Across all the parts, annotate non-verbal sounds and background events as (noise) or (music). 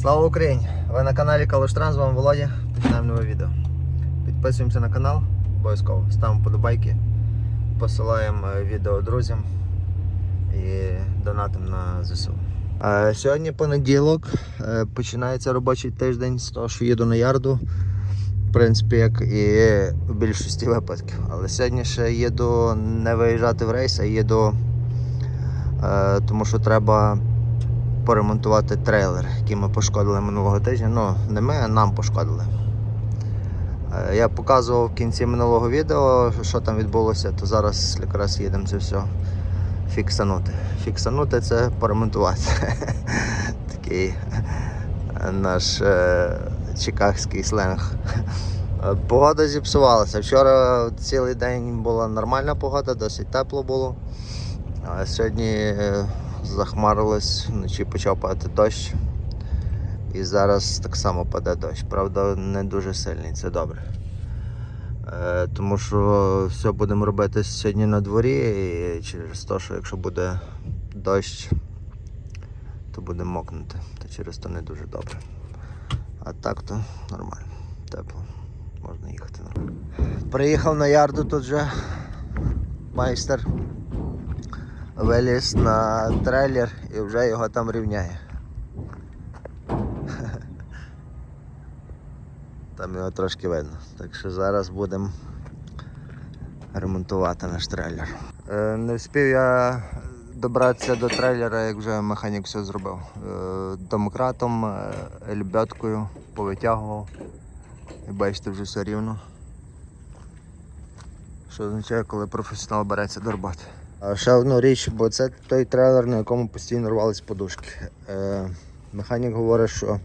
Слава Україні! Ви на каналі Калуштранс, з вами Володя. Починаємо нове відео. Підписуємося на канал, обов'язково ставимо подобайки, посилаємо е, відео друзям і донатимо на ЗСУ. Е, Сьогодні понеділок, е, починається робочий тиждень з того, що їду на ярду. В принципі, як і в більшості випадків. Але сьогодні ще їду не виїжджати в рейс, а їду, тому що треба поремонтувати трейлер, який ми пошкодили минулого тижня. Ну, не ми, а нам пошкодили. Е, Я показував в кінці минулого відео, що там відбулося, то зараз якраз їдемо це все фіксанути. Фіксанути це поремонтувати. (laughs) Такий е, наш е, чикагський сленг. Погода зіпсувалася. Вчора цілий день була нормальна погода, досить тепло було. Сьогодні захмарилось, вночі почав падати дощ. І зараз так само паде дощ. Правда, не дуже сильний, це добре. Е, тому що все будемо робити сьогодні на дворі і через те, що якщо буде дощ, то буде мокнути. Та через то не дуже добре. А так то нормально, тепло. Можна їхати. Приїхав на ярду тут вже майстер виліз на трейлер і вже його там рівняє. Там його трошки видно. Так що зараз будемо ремонтувати наш трейлер. Е, не встиг я добратися до трейлера, як вже механік все зробив. Е, домкратом, е, лебедкою повитягував. І бачите, вже все рівно. Що означає, коли професіонал береться до роботи. Ще одну річ, бо це той трейлер, на якому постійно рвались подушки. Е, механік говорить, що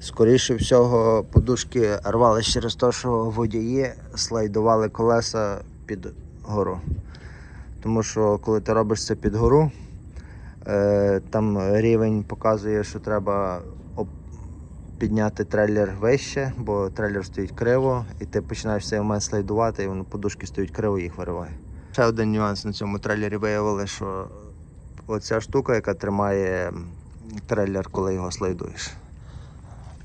скоріше всього подушки рвались через те, що водії слайдували колеса під гору. Тому що коли ти робиш це під гору, е, там рівень показує, що треба підняти трейлер вище, бо трейлер стоїть криво, і ти починаєш цей момент слайдувати, і воно подушки стоять криво і їх вириває. Ще один нюанс на цьому трейлері виявили, що оця штука, яка тримає трейлер, коли його слайдуєш.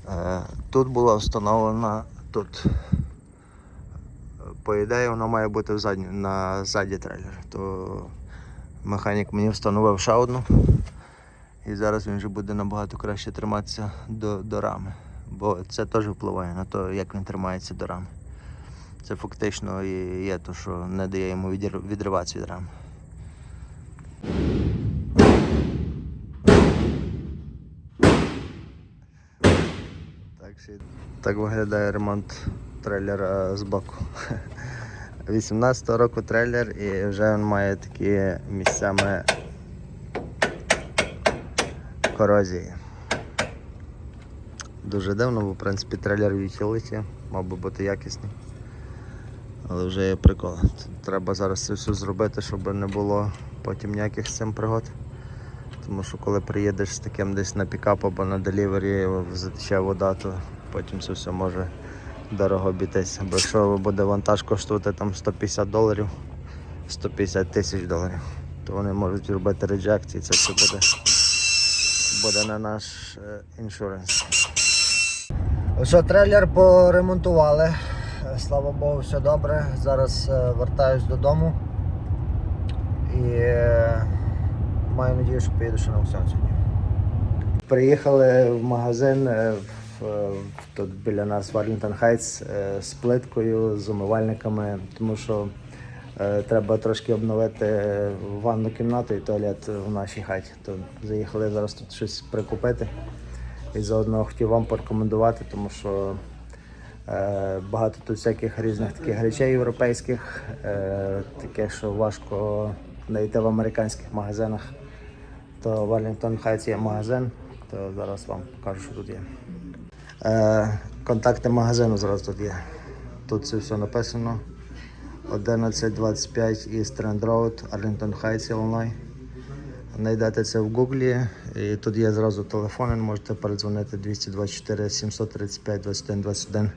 Е, Тут була встановлена тут. е, По ідеї, вона має бути в задню, на ззаді трейлера. То механік мені встановив ще одну. І зараз він вже буде набагато краще триматися до, до рами. Бо це теж впливає на те, як він тримається до рами. Це фактично і є те, що не дає йому відриватися від рами. Так, виглядає ремонт трейлера з боку. (laughs) 18-го року трейлер і вже він має такі місцями корозії. Дуже дивно, бо в принципі трейлер utility, мав би бути якісний. Але вже є прикол. Треба зараз це все зробити, щоб не було потім ніяких з цим пригод. Тому що коли приїдеш з таким десь на пікап або на делівері, затече вода, то потім це все може дорого обійтися. Бо якщо буде вантаж коштувати там 150 доларів, 150 тисяч доларів, то вони можуть зробити реджект і це все буде, буде на наш е, іншуренс. Що трейлер поремонтували. Слава Богу, все добре. Зараз е, вертаюсь додому і е, маю надію, що поїду ще на аукціон сьогодні. Приїхали в магазин е, в, тут біля нас в Арлінтон Хайтс з плиткою, з умивальниками, тому що треба трошки обновити ванну кімнату і туалет в нашій хаті. То заїхали зараз тут щось прикупити. І заодно хотів вам порекомендувати, тому що багато тут всяких різних таких речей європейських, е, таке, що важко знайти в американських магазинах. То в Arlington Heights є магазин, то зараз вам покажу, що тут є. Е, контакти магазину зараз тут є. Тут це все написано. 1125 East Trend Road, Arlington Heights, Illinois. Знайдете це в Гуглі, і тут є зразу телефони, можете передзвонити 224 735 21 21.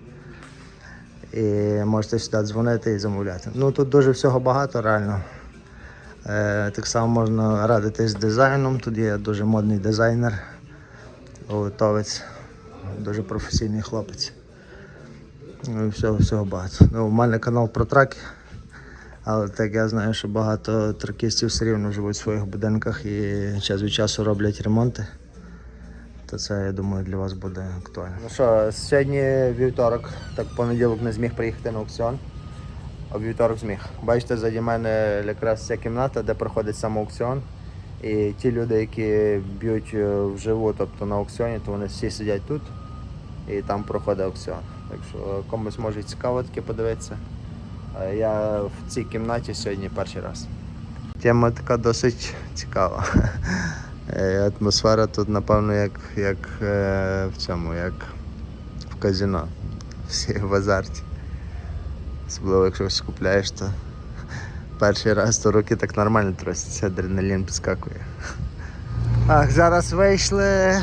І можете сюди дзвонити і замовляти. Ну тут дуже всього багато реально. Е, так само можна радитись з дизайном. Тут є дуже модний дизайнер. Литовець, дуже професійний хлопець. Ну і всього, всього багато. Ну, у мене канал про траки, але так я знаю, що багато тракістів все рівно живуть в своїх будинках і час від часу роблять ремонти. То це, я думаю, для вас буде актуально. Ну що, сьогодні вівторок, так понеділок не зміг приїхати на аукціон. А вівторок зміг. Бачите, заді мене якраз ця кімната, де проходить сам аукціон. І ті люди, які б'ють е, вживу, тобто на аукціоні, то вони всі сидять тут і там проходить аукціон. Так що комусь може цікаво таке подивитися. Е, Я в цій кімнаті сьогодні перший раз. Тема така досить цікава. (laughs) Е, Атмосфера тут, напевно, як, як е, в цьому, як в казино. Всі в азарті. Особливо, якщо щось купляєш, то перший раз то руки так нормально трусяться, адреналін підскакує. Так, зараз вийшли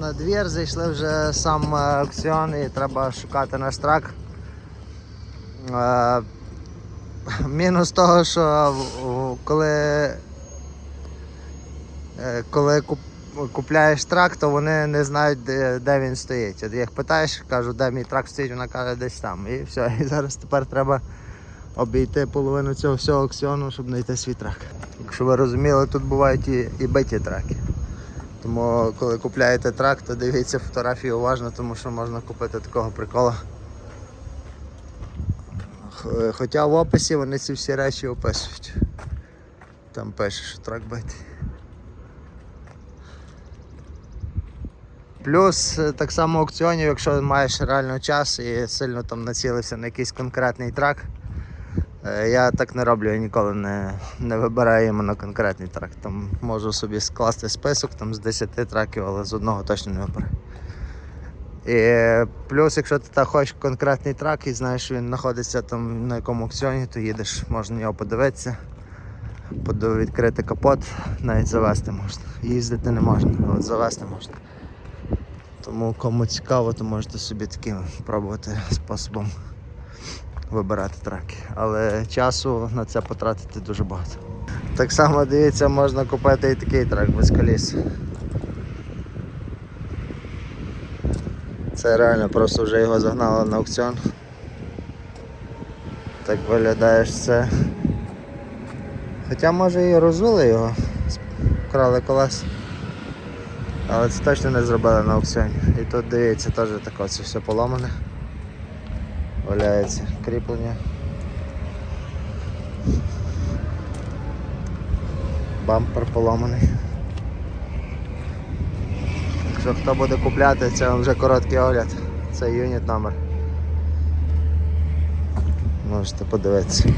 на двір, зайшли вже сам е, аукціон і треба шукати наш трак. Мінус того, що коли, коли купляєш трак, то вони не знають, де, де він стоїть. От їх питаєш, кажу, де мій трак стоїть, вона каже, десь там. І все. І зараз тепер треба обійти половину цього всього аукціону, щоб знайти свій трак. Якщо ви розуміли, тут бувають і, і биті траки. Тому коли купляєте трак, то дивіться фотографії уважно, тому що можна купити такого прикола. Хоча в описі вони ці всі речі описують. Там пише, що трак битий. Плюс е, так само аукціонів, якщо маєш реально час і сильно там націлився на якийсь конкретний трак. е, Я так не роблю, я ніколи не, не вибираю іменно конкретний трак. Там можу собі скласти список там, з 10 траків, але з одного точно не вибираю. Е, плюс, якщо ти так хочеш конкретний трак і знаєш, що він знаходиться там на якому аукціоні, то їдеш, можна його подивитися, подив- відкрити капот, навіть завести можна. Їздити не можна, а от завести можна. Тому кому цікаво, то можете собі таким пробувати способом вибирати траки. Але часу на це потратити дуже багато. Так само дивіться, можна купити і такий трак без коліс. Це реально просто вже його загнали на аукціон. Так виглядає це. Хоча може і розули його, вкрали колеса. Але це точно не зробили на аукціоні. І тут дивіться, теж таке це все поламане. Валяється кріплення. Бампер поламаний. Якщо хто буде купляти, це вам вже короткий огляд. Це юніт номер. Можете подивитися.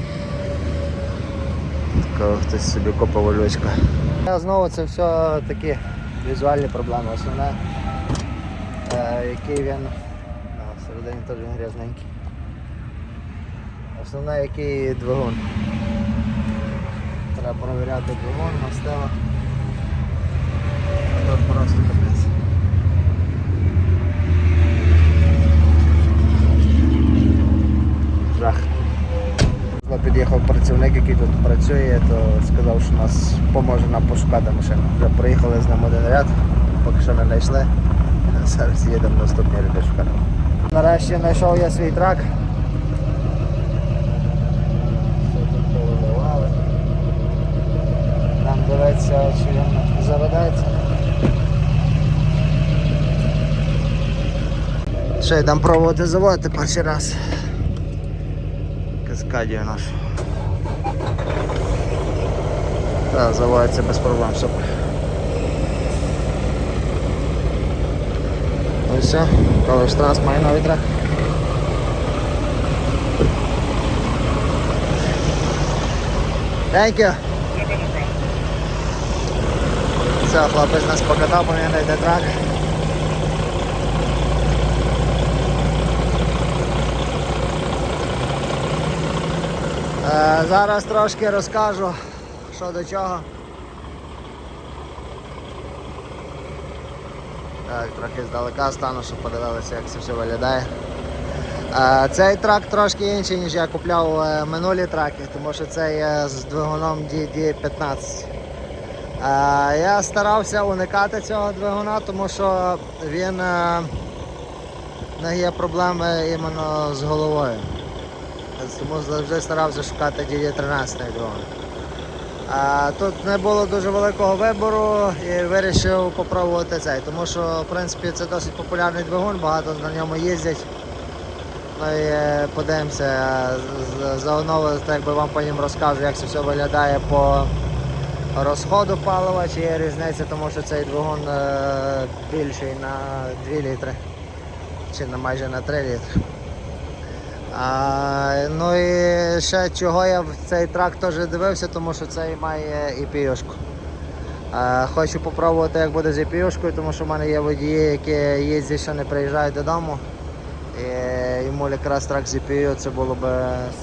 Такого хтось собі копав валючка. Знову це все такі візуальні проблеми. Основне, е, який він. Всередині теж він грязненький. Основне, який двигун. Треба перевіряти двигун, мастила. Тут просто капець. Жах. Ну, Під'їхав працівник, який тут працює, то сказав, що нас поможе нам пошукати машину. Вже проїхали з ним один ряд, поки що не знайшли. (laughs) Зараз їдемо наступні ряди шукати. Нарешті знайшов я свій трак. Там дивиться, чи він заведеться. Ще йдемо пробувати заводити перший раз. Каскадію нашу. Так, заводиться без проблем, супер. Ну і все, Колеш Транс має новий трак. Thank you. Все, хлопець нас покатав, де трак. Зараз трошки розкажу, що до чого. Так, трохи здалека стану, щоб подивилися, як це все виглядає. Е, Цей трак трошки інший, ніж я купляв е, минулі траки, тому що це є з двигуном DD15. Е, Я старався уникати цього двигуна, тому що він е, нього є проблеми іменно з головою. Тому завжди старався шукати DD13 двигун. А тут не було дуже великого вибору і вирішив попробувати цей, тому що в принципі це досить популярний двигун, багато на ньому їздять. Ну і е, подивимося, з- заодно так би вам потім розкажу, як це все виглядає по розходу палива, чи є різниця, тому що цей двигун е, більший на 2 літри, чи на майже на 3 літри. А, ну і ще чого я в цей трак теж дивився, тому що цей має EPU-шку. А, хочу попробувати, як буде з EPU-шкою, тому що в мене є водії, які їздять, що не приїжджають додому. І йому якраз трак з EPU це було б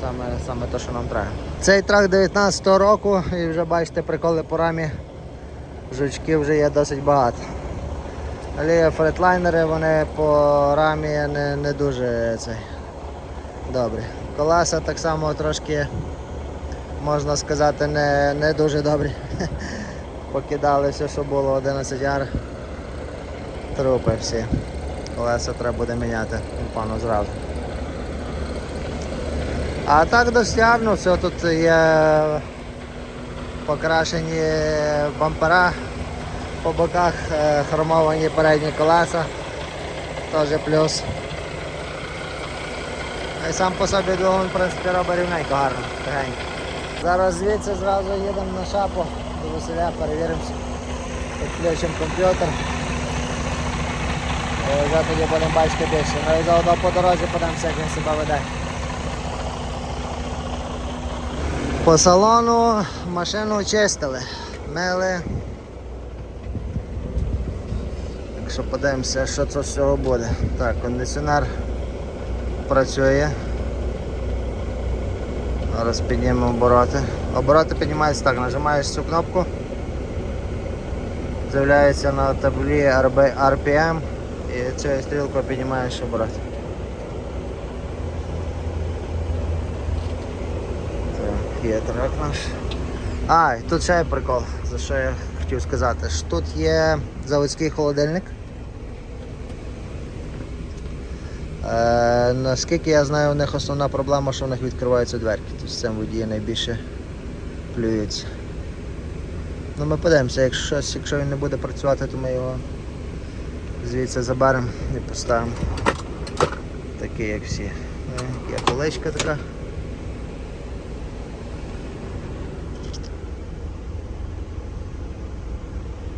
саме, саме те, що нам треба. Цей трак 19-го року і вже бачите приколи по рамі. Жучків вже є досить багато. Але фретлайнери вони по рамі не, не дуже цей, добрі. Колеса так само трошки, можна сказати, не, не дуже добрі. (laughs) Покидали все, що було 11 яр. Трупи всі. Колеса треба буде міняти, напевно, зразу. А так дослярно, все тут є покрашені бампера по боках, е, хромовані передні колеса. Теж плюс. Й сам по собі двигун, в принципі, робить рівненько гарно, тихенько. Зараз звідси зразу їдемо на шапу до Василя, перевіримося. Підключимо комп'ютер. І вже тоді будемо бачити більше. Ну і заодно по дорозі подивимося, як він себе веде. По салону машину чистили, мили. Так що подивимося, що це з цього буде. Так, кондиціонер працює. Зараз піднімемо обороти. Обороти піднімаються так, нажимаєш цю кнопку. З'являється на таблі RPM і цією стрілкою піднімаєш обороти. Так, є трак наш. А, тут ще є прикол, за що я хотів сказати. що Тут є заводський холодильник. Е, наскільки я знаю, у них основна проблема, що у них відкриваються дверки. Тобто з цим водії найбільше плюються. Ну ми подивимося, якщо якщо він не буде працювати, то ми його звідси заберемо і поставимо такий, як всі. Е, Є поличка така.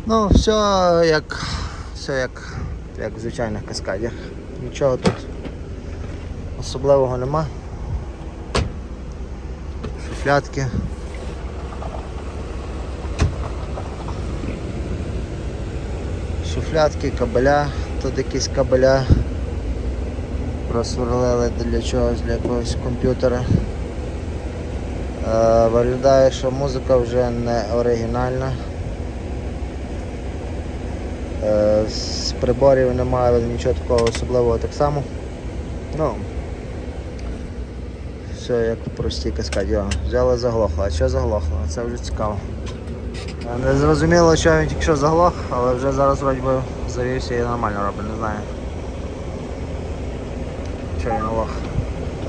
Ну, все як, все як, як в звичайних каскадах. Нічого тут особливого нема. Шуфлятки. Шуфлятки, кабеля, тут якісь кабеля просверлили для чогось, для якогось комп'ютера. Е, виглядає, що музика вже не оригінальна. Е, З приборів немає нічого такого особливого так само. Ну, все як в простій каскаді. О, Взяли заглохло. А що заглохло? Це вже цікаво. Не зрозуміло, що він тільки що заглох, але вже зараз вроді би завівся і нормально робить, не знаю. Що він лох?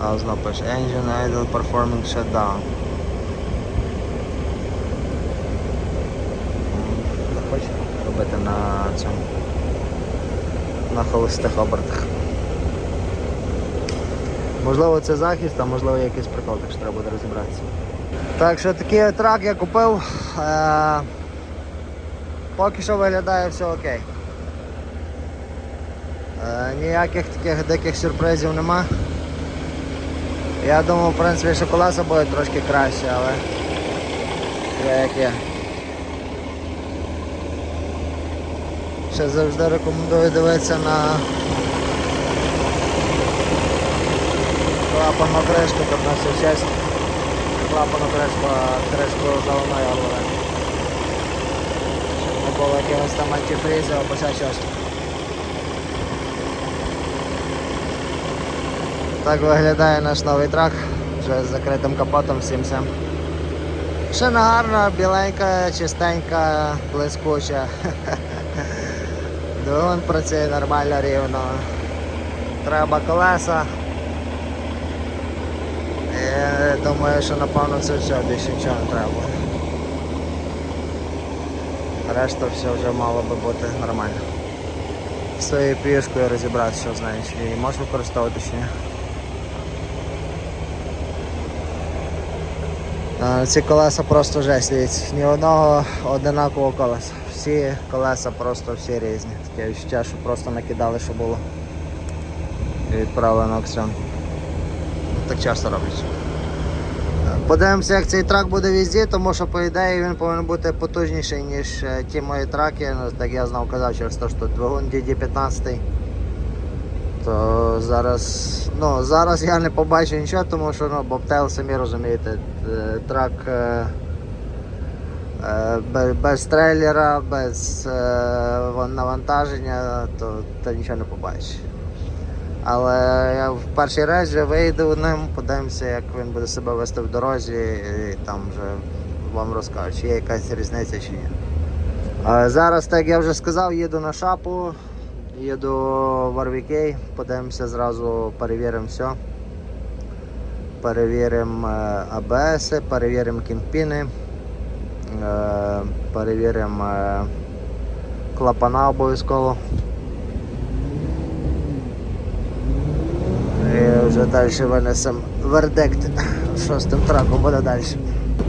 А знову пише Engine Idle Performing Shutdown. Не хоче робити на цьому. На холостих обертах. Можливо це захист, а можливо якийсь прикол, так що треба буде розібратися. Так що такий трак я купив. Е- поки що виглядає все окей. Е- ніяких таких диких сюрпризів нема. Я думав, в принципі, що колеса будуть трошки краще, але є як є. Ще завжди рекомендую дивитися на щоб на все щастя. Клапану кришку, а кришку головної голови. Щоб не було якогось там антифрізу або ще щось. Так виглядає наш новий трак, вже з закритим капотом всім всім. Шина гарна, біленька, чистенька, блискуча. (laughs) Двигун працює нормально рівно. Треба колеса. Думаю, що напевно це все, більше нічого не треба. Решта все вже мало би бути нормально. З своєю пішкою розібратися, що знаєш, її можеш використовувати чи ні. Ці колеса просто жесть, дивіться, ні одного одинакового колеса. Всі колеса просто всі різні. Таке відчуття, що просто накидали, що було. І відправили на аукціон. Ну, Так часто роблять. Подивимося, як цей трак буде візді, тому що по ідеї він повинен бути потужніший, ніж е, ті мої траки. Ну, Так я знав казав через те, що двигун DD15. То зараз, ну, зараз я не побачу нічого, тому що ну, бобтейл, самі розумієте, е, трак е, без, трейлера, без навантаження, то ти нічого не побачиш. Але я в перший раз вже вийду ним, подивимося, як він буде себе вести в дорозі, і там вже вам розкажу, чи є якась різниця чи ні. А зараз, так як я вже сказав, їду на шапу, їду в RVK, подивимося зразу, перевіримо все. Перевіримо е, АБС, перевіримо кімпіни, е, перевіримо е, клапана обов'язково. І вже далі винесемо вердикт, (laughs) що з тим траком буде далі.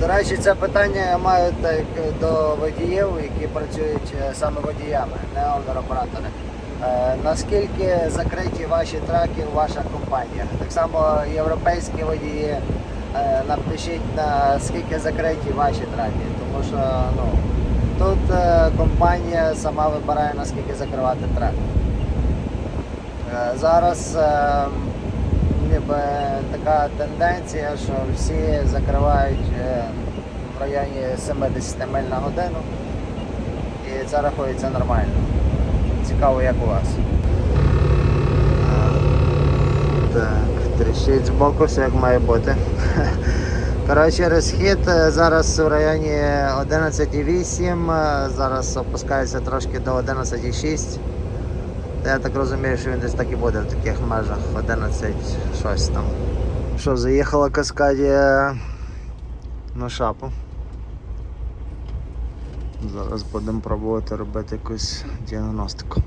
До речі, це питання я маю так до водіїв, які працюють е, саме водіями, не оператори. Е, наскільки закриті ваші траки у ваших компаніях? Так само європейські водії, е, напишіть наскільки закриті ваші траки, тому що ну, тут е, компанія сама вибирає наскільки закривати трак. Е, Зараз е, ніби така тенденція, що всі закривають е, в районі 70 миль на годину. І це рахується нормально. Цікаво, як у вас. Так, тріщить з боку, все як має бути. (laughs) Коротше, розхід е, зараз в районі 11,8, е, зараз опускається трошки до 11,6. Я так розумію, що він десь так і буде в таких межах 11 щось там. Що, заїхала каскадія на шапу. Зараз будемо пробувати робити якусь діагностику.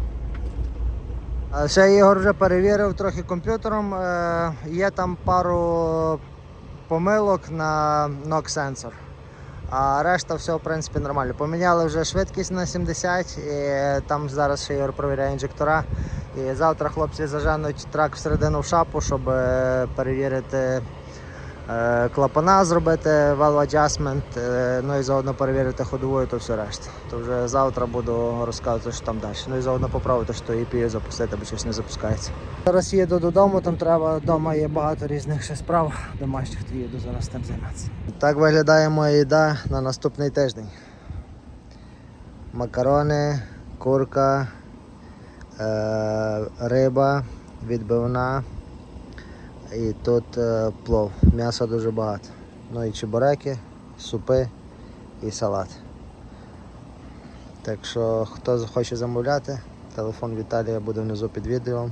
Ще Ігор вже перевірив трохи комп'ютером. Е, Є там пару помилок на NOx сенсор. А решта все в принципі нормально. Поміняли вже швидкість на 70 і там зараз ще Ігор провіряє інжектора. І завтра хлопці заженуть трак всередину в шапу, щоб е, перевірити клапана, зробити valve adjustment, е, ну і заодно перевірити ходову і то все решта. То вже завтра буду розказувати, що там далі. Ну і заодно поправити, що EPU запустити, бо щось не запускається. Зараз їду додому, там треба вдома є багато різних ще справ домашніх, то їду зараз тим займатися. Так виглядає моя їда на наступний тиждень. Макарони, курка, е, риба, відбивна і тут е, плов. М'яса дуже багато. Ну і чебуреки, супи і салат. Так що хто захоче замовляти, телефон Віталія буде внизу під відео.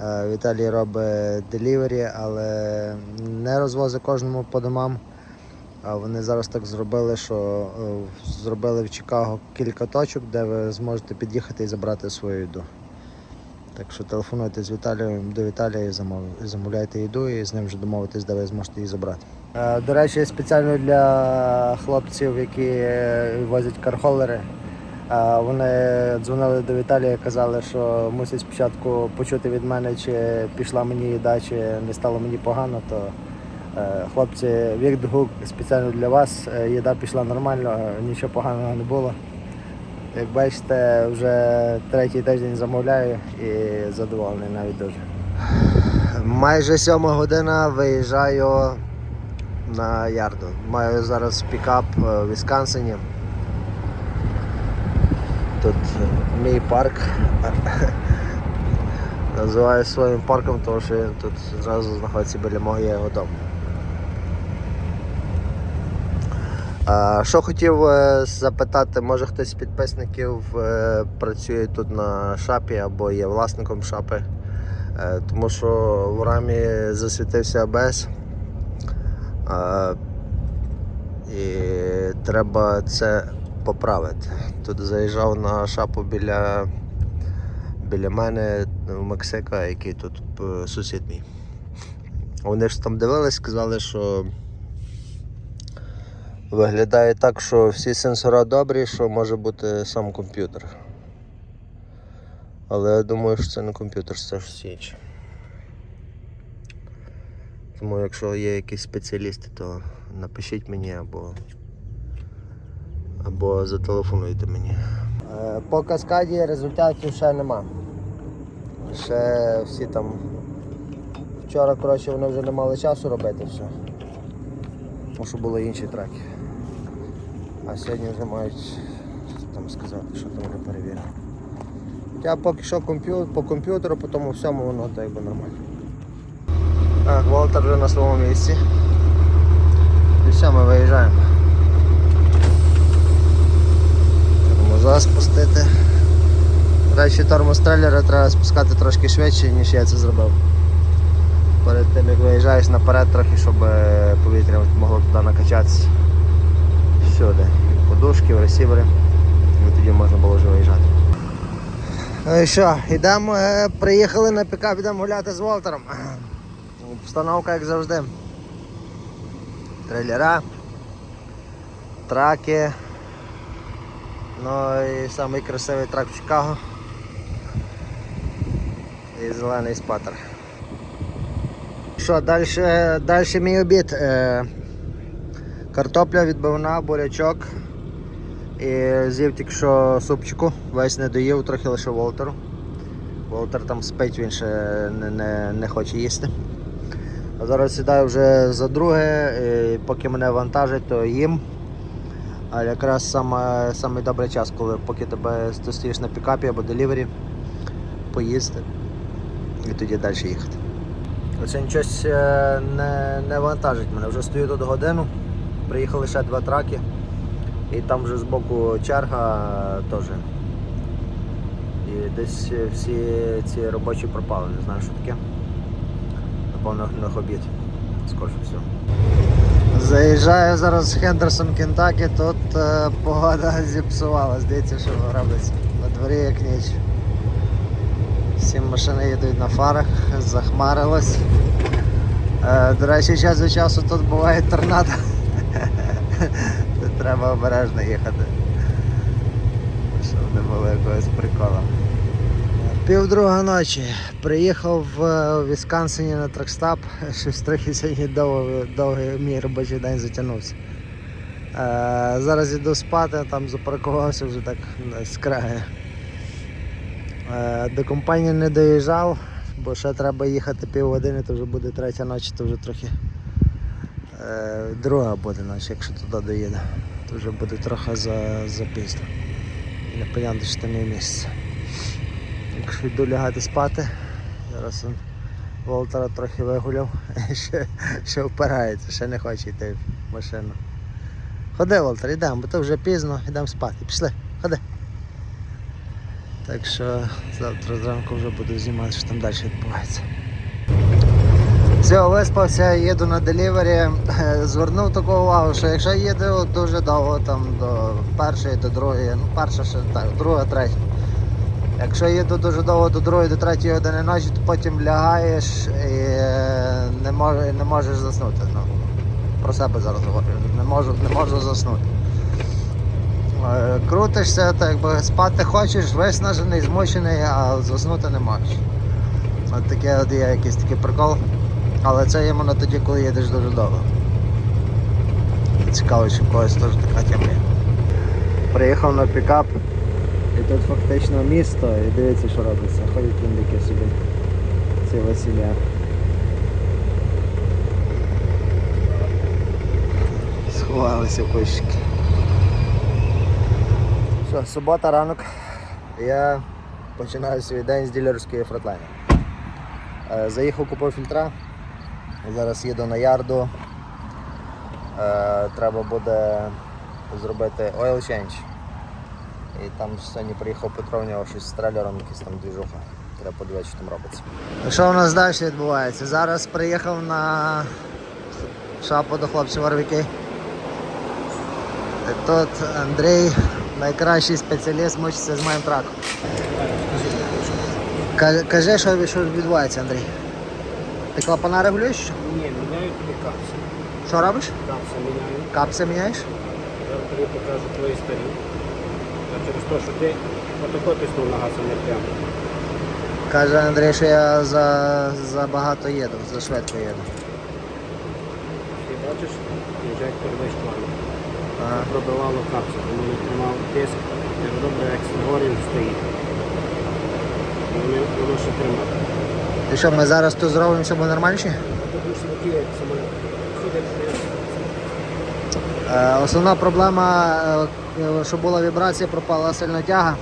Е, Віталій робить делівері, але не розвозить кожному по домам. А вони зараз так зробили, що е, зробили в Чикаго кілька точок, де ви зможете під'їхати і забрати свою їду. Так що телефонуйте з Віталієм до Віталія і замовляйте їду і з ним вже домовитись, де ви зможете її забрати. Е, До речі, спеціально для хлопців, які е, возять кархолери. е, Вони дзвонили до Віталія і казали, що мусять спочатку почути від мене, чи пішла мені їда, чи не стало мені погано, то Хлопці, відгук спеціально для вас. Їда пішла нормально, нічого поганого не було. Як бачите, вже третій тиждень замовляю і задоволений навіть дуже. Майже сьома година виїжджаю на ярду. Маю зараз пікап в Вісконсині. Тут мій парк. Називаю своїм парком, тому що він тут зразу знаходиться біля мого дому. А, що хотів е, запитати, може хтось з підписників е, працює тут на шапі або є власником шапи. Е, тому що в рамі засвітився АБС. І треба це поправити. Тут заїжджав на шапу біля, біля мене Мексика, який тут сусід мій. Вони ж там дивились, сказали, що виглядає так, що всі сенсора добрі, що може бути сам комп'ютер. Але я думаю, що це не комп'ютер, це щось інше. Тому якщо є якісь спеціалісти, то напишіть мені або, або зателефонуйте мені. Е, По каскаді результатів ще нема. Ще всі там. Вчора, коротше, вони вже не мали часу робити все. Тому що були інші треки. А сьогодні вже мають там сказати, що там вже перевірили. Я поки що по комп'ютеру, по тому всьому воно так якби нормально. Так, Волтер вже на своєму місці. І все, ми виїжджаємо. Тормоза спустити. Речі, тормозтрейлери треба спускати трошки швидше, ніж я це зробив. Перед тим як виїжджаєш наперед трохи, щоб е, повітря могло туди накачатися. Всюди. Подушки, ресівери. І тоді можна було вже виїжджати. Ну і що, йдемо, е, приїхали на пікап, йдемо гуляти з Волтером. Обстановка як завжди. Трейлера, траки. Ну і самий трак в Чикаго. І зелений спатер. Що, далі, мій обід. Е, картопля, відбивна, бурячок. І з'їв тільки що супчику, весь не доїв, трохи лише Волтеру. Волтер там спить, він ще не, не, не хоче їсти. А зараз сідаю вже за друге, і поки мене вантажить, то їм. А якраз саме, самий добрий час, коли поки тебе стоїш на пікапі або делівері, поїсти і тоді далі їхати. Оце щось не, не вантажить мене. Вже стою тут годину, приїхали ще два траки, і там вже збоку черга теж. І десь всі ці робочі пропали, не знаю що таке. Напевно, на обід. Скорше всього. Заїжджаю зараз в Хендерсон, Кентакі, тут е, погода зіпсувала, здається, що робиться. На дворі як ніч. Всі машини їдуть на фарах, захмарилось. Е, до речі, час від часу тут буває торнадо. Треба обережно їхати. Щоб не було якогось приколу. Пів друга ночі. Приїхав е, у Вісконсині на тракстап. (laughs) Щось трохи сьогодні довго, довгий мій робочий день затягнувся. Е, зараз іду спати, там запаркувався вже так з краю. Е, до компанії не доїжджав, бо ще треба їхати півгодини, то вже буде третя ночі, то вже трохи е, друга буде ночі, якщо туди доїду. То вже буде трохи за, запізно. Непонятно, що там є місце. Якщо йду лягати спати, зараз он Волтера трохи вигуляв, (laughs) ще, ще впирається, ще не хоче йти в машину. Ходи, Волтер, йдемо, бо то вже пізно, йдемо спати. Пішли, ходи. Так що завтра зранку вже буду знімати, що там далі відбувається. Все, виспався, їду на делівері. Звернув таку увагу, що якщо їду дуже довго, там до першої, до другої, ну перша ще так, друга, третя. Якщо їду дуже довго до другої, до третьої години ночі, то потім лягаєш і е, не, мож, не можеш заснути. Ну, про себе зараз говорю. Не можу, не можу заснути. Е, Крутишся, так якби спати хочеш, виснажений, змучений, а заснути не можеш. От таке от є якийсь такий прикол. Але це іменно тоді, коли їдеш дуже довго. Цікаво, в когось теж така тема. Приїхав на пікап. І тут фактично місто, і дивіться, що робиться. Ходять індики собі. Ці весілля. Сховалися кущики. Що, субота ранок. Я починаю свій день з ділерської фротлайни. Е, Заїхав, купив фільтра. Зараз їду на ярду. Е, Треба буде зробити oil change. І там сьогодні приїхав Петро, в нього щось з трейлером, якийсь там двіжуха. Треба подивитися, що там робиться. Що у нас далі відбувається? Зараз приїхав на шапу до хлопців Варвіки. Тут Андрій, найкращий спеціаліст, мучиться з моїм траком. Кажи, що, що відбувається, Андрій. Ти клапана регулюєш? Ні, міняють тобі капси. Що робиш? Капси міняють. Капси міняєш? Зараз тобі покажу твої старі. А через те, що ти отако тиснув на газ, а не прямо. Каже Андрій, що я за, за багато їду, за швидко їду. Ти бачиш, інжектор весь плавний. Ага. Пробивало капсу, тому не тримав тиск. Як добре, як стоїть. Воно ще тримає. І що, ми зараз тут зробимо, щоб саме ходять. Е, основна проблема, е, що була вібрація, пропала сильна тяга.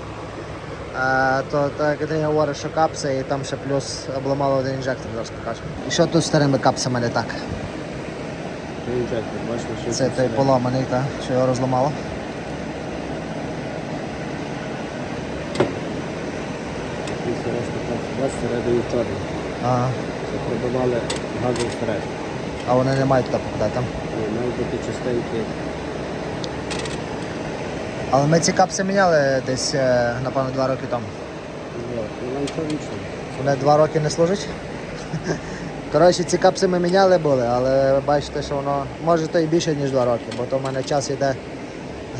Е, то так ти говориш, що капси і там ще плюс обламало один інжектор, зараз покажу. І що тут з старими капсами не так? Це той поламаний, та, що його розламало. Бачиш, всередині чорний. Ага. Це пробивали газом всередину. А вони не мають попадати там. Ні, Мають бути частенькі. Але ми ці капси міняли десь, е, напевно, два роки тому. Ну. Вони два роки не служать. Коротше, ці капси ми міняли були, але бачите, що воно може то і більше, ніж два роки, бо то в мене час йде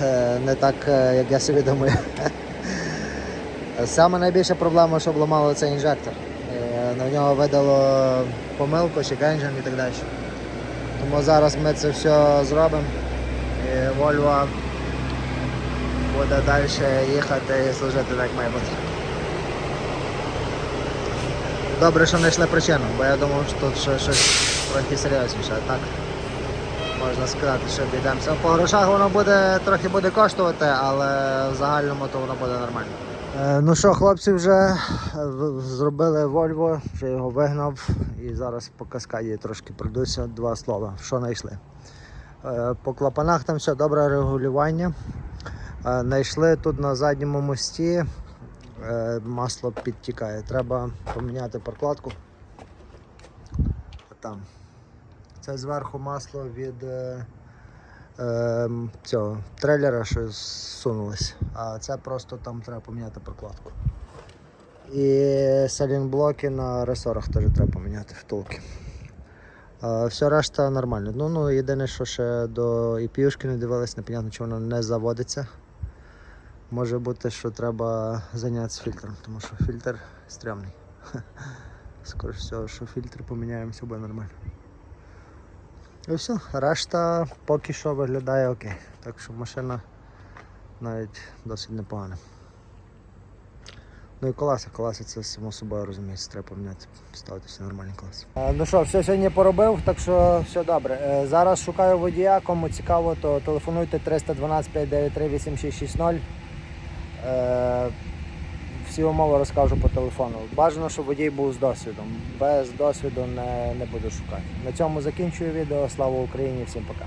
е, не так, е, як я собі думаю. Саме найбільша проблема, що обламало цей інжектор. Нього видало помилку, engine і так далі. Тому зараз ми це все зробимо. І Volvo буде далі їхати і служити так має. Добре, що знайшли причину, бо я думав, що тут ще щось трохи серйозніше. Так можна сказати, що обійдемося. По грошах воно буде трохи буде коштувати, але в загальному то воно буде нормально. Е, ну що, хлопці вже е, зробили Volvo, вже його вигнав і зараз по каскаді трошки пройдуся. Два слова. Що знайшли? Е, по клапанах там все добре регулювання. Знайшли тут на задньому мості масло підтікає. Треба поміняти прокладку. Там. Це зверху масло від е, е, цього трейлера, що зсунулось. А це просто там треба поміняти прокладку. І салінблоки на ресорах теж треба поміняти втулки. А, все решта нормально. Ну, ну, єдине, що ще до EPU-шки не дивились, непонятно, чи воно не заводиться. Може бути, що треба зайнятися фільтром, тому що фільтр стрьомний. (laughs) Скоріше всього, що фільтр поміняємо, все буде нормально. І все, решта поки що виглядає окей. Так що машина навіть досить непогана. Ну і колеса, колеса це само собою розуміється, треба поміняти, ставити всі нормальні колеса. Ну що, все сьогодні поробив, так що все добре. Е, Зараз шукаю водія, кому цікаво, то телефонуйте 312 593 8660. Всі умови розкажу по телефону. Бажано, щоб водій був з досвідом. Без досвіду не, не буду шукати. На цьому закінчую відео. Слава Україні, всім пока.